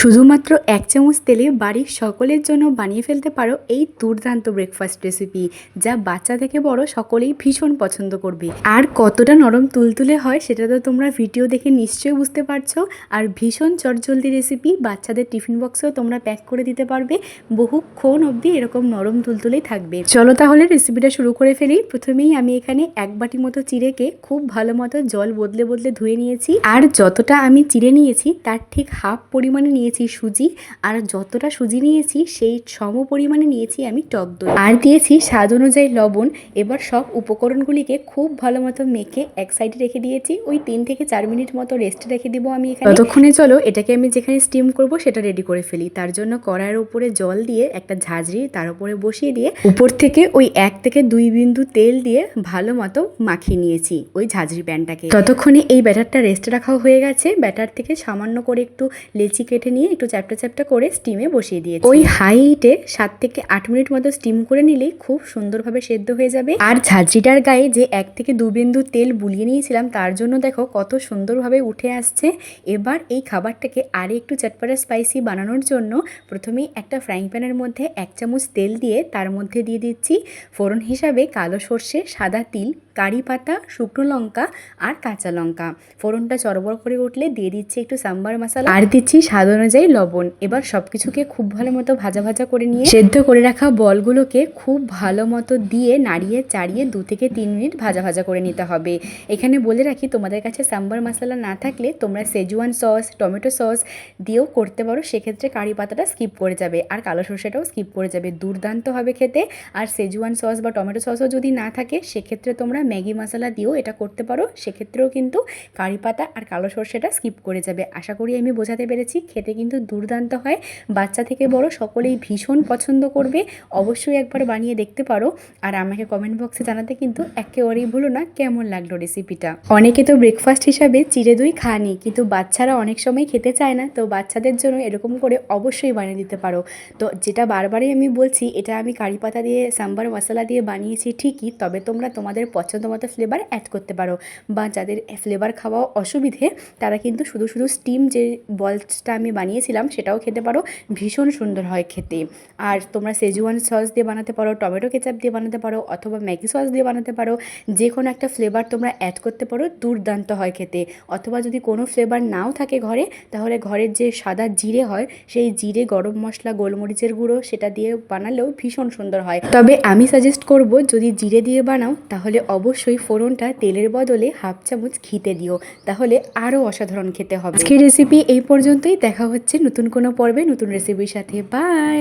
শুধুমাত্র এক চামচ তেলে বাড়ির সকলের জন্য বানিয়ে ফেলতে পারো এই দুর্দান্ত ব্রেকফাস্ট রেসিপি যা বাচ্চা থেকে বড় সকলেই ভীষণ পছন্দ করবে। আর কতটা নরম তুলতুলে হয় সেটা তো তোমরা ভিডিও দেখে নিশ্চয়ই বুঝতে পারছ। আর ভীষণ চটজলদি রেসিপি বাচ্চাদের টিফিন বক্সেও তোমরা প্যাক করে দিতে পারবে। বহুক্ষণ অবধি এরকম নরম তুলতুলেই থাকবে। চলো তাহলে রেসিপিটা শুরু করে ফেলি। প্রথমেই আমি এখানে এক বাটি মতো চিড়েকে খুব ভালো মতো জল বদলে বদলে ধুয়ে নিয়েছি। আর যতটা আমি চিড়ে নিয়েছি, তার ঠিক হাফ পরিমাণে নিয়েছি সুজি, আর যতটা সুজি নিয়েছি সেই সম পরিমাণে নিয়েছি আমি টক দই। আর দিয়েছি স্বাদ অনুযায়ী লবণ। এবার সব উপকরণগুলিকে খুব ভালো মতো মেখে এক সাইডে রেখে দিয়েছি। ওই তিন থেকে চার মিনিট মতো রেস্টে রেখে দিব আমি এখানে। ততক্ষণে চলো, এটাকে আমি যেখানে স্টিম করব সেটা রেডি করে ফেলি। তার জন্য কড়াইয়ের উপরে জল দিয়ে একটা ঝাঁঝরি তার উপরে বসিয়ে দিয়ে উপর থেকে ওই এক থেকে দুই বিন্দু তেল দিয়ে ভালো মতো মাখিয়ে নিয়েছি ওই ঝাঁঝরি প্যানটাকে। ততক্ষণে এই ব্যাটারটা রেস্টে রাখা হয়ে গেছে। ব্যাটার থেকে সামান্য করে একটু লেচি কেটে নিয়ে একটু চ্যাপটা চ্যাপটা করে স্টিমে বসিয়ে দিয়েছি। ওই হাই হিটে সাত থেকে আট মিনিট মতো স্টিম করে নিলেই খুব সুন্দরভাবে সেদ্ধ হয়ে যাবে। আর ঝাঁঝরিটার গায়ে যে এক থেকে দু বিন্দু তেল বুলিয়ে নিয়েছিলাম, তার জন্য দেখো কত সুন্দরভাবে উঠে আসছে। এবার এই খাবারটাকে আরে একটু চটপটা স্পাইসি বানানোর জন্য প্রথমেই একটা ফ্রাইং প্যানের মধ্যে এক চামচ তেল দিয়ে তার মধ্যে দিয়ে দিচ্ছি। ফোড়ন হিসাবে কালো সর্ষে, সাদা তিল কারি পাতা, শুকনো লঙ্কা আর কাঁচা লঙ্কা। ফোড়নটা চড়বড় করে উঠলে দিয়ে দিচ্ছি একটু সাম্বার মশলা। আর দিচ্ছি স্বাদ অনুযায়ী লবণ। এবার সব কিছুকে খুব ভালো মতো ভাজা ভাজা করে নিয়ে সেদ্ধ করে রাখা বলগুলোকে খুব ভালো মতো দিয়ে নাড়িয়ে চাড়িয়ে দু থেকে তিন মিনিট ভাজা ভাজা করে নিতে হবে। এখানে বলে রাখি, তোমাদের কাছে সাম্বার মশলা না থাকলে তোমরা সেজুয়ান সস, টমেটো সস দিয়েও করতে পারো। সেক্ষেত্রে কারি পাতাটা স্কিপ করে যাবে আর কালো সর্ষেটাও স্কিপ করে যাবে। দুর্দান্ত হবে খেতে। আর সেজুয়ান সস বা টমেটো সসও যদি না থাকে, সেক্ষেত্রে তোমরা ম্যাগি মশলা দিয়েও এটা করতে পারো। সেক্ষেত্রেও কিন্তু কারি পাতা আর কালো সর্ষেটা স্কিপ করে যাবে। আশা করি আমি বোঝাতে পেরেছি। খেতে কিন্তু দুর্দান্ত হয়। বাচ্চা থেকে বড় সকলেই ভীষণ পছন্দ করবে। অবশ্যই একবার বানিয়ে দেখতে পারো। আর আমাকে কমেন্ট বক্সে জানাতে কিন্তু একেবারেই ভুলো না কেমন লাগল রেসিপিটা অনেকে তো ব্রেকফাস্ট হিসাবে চিড়ে দই খানি কিন্তু বাচ্চারা অনেক সময় খেতে চায় না। তো বাচ্চাদের জন্য এরকম করে অবশ্যই বানিয়ে দিতে পারো। তো যেটা বারবারই আমি বলছি, এটা আমি কারি পাতা দিয়ে, সাম্বার মশলা দিয়ে বানিয়েছি ঠিকই, তবে তোমরা তোমাদের পছন্দ মতো ফ্লেভার অ্যাড করতে পারো বা যাদের ফ্লেভার খাওয়া অসুবিধে, তারা কিন্তু শুধু শুধু স্টিম যে বলসটা আমি বানিয়েছিলাম সেটাও খেতে পারো, ভীষণ সুন্দর হয় খেতে। আর তোমরা সেজুয়ান সস দিয়ে বানাতে পারো টমেটো কেচাপ দিয়ে বানাতে পারো অথবা ম্যাগি সস দিয়ে বানাতে পারো যে কোনো একটা ফ্লেভার তোমরা অ্যাড করতে পারো, দুর্দান্ত হয় খেতে। অথবা যদি কোনো ফ্লেভার নাও থাকে ঘরে, তাহলে ঘরের যে সাদা জিরে হয়, সেই জিরে গরম মশলা, গোলমরিচের গুঁড়ো, সেটা দিয়ে বানালেও ভীষণ সুন্দর হয়। তবে আমি সাজেস্ট করব যদি জিরে দিয়ে বানাও, তাহলে অবশ্যই ফোড়নটা তেলের বদলে হাফ চামচ ঘিতে দিও, তাহলে আরও অসাধারণ খেতে হবে। আজকের রেসিপি এই পর্যন্তই, দেখা হচ্ছে নতুন কোনো পর্বে, নতুন রেসিপির সাথে। বাই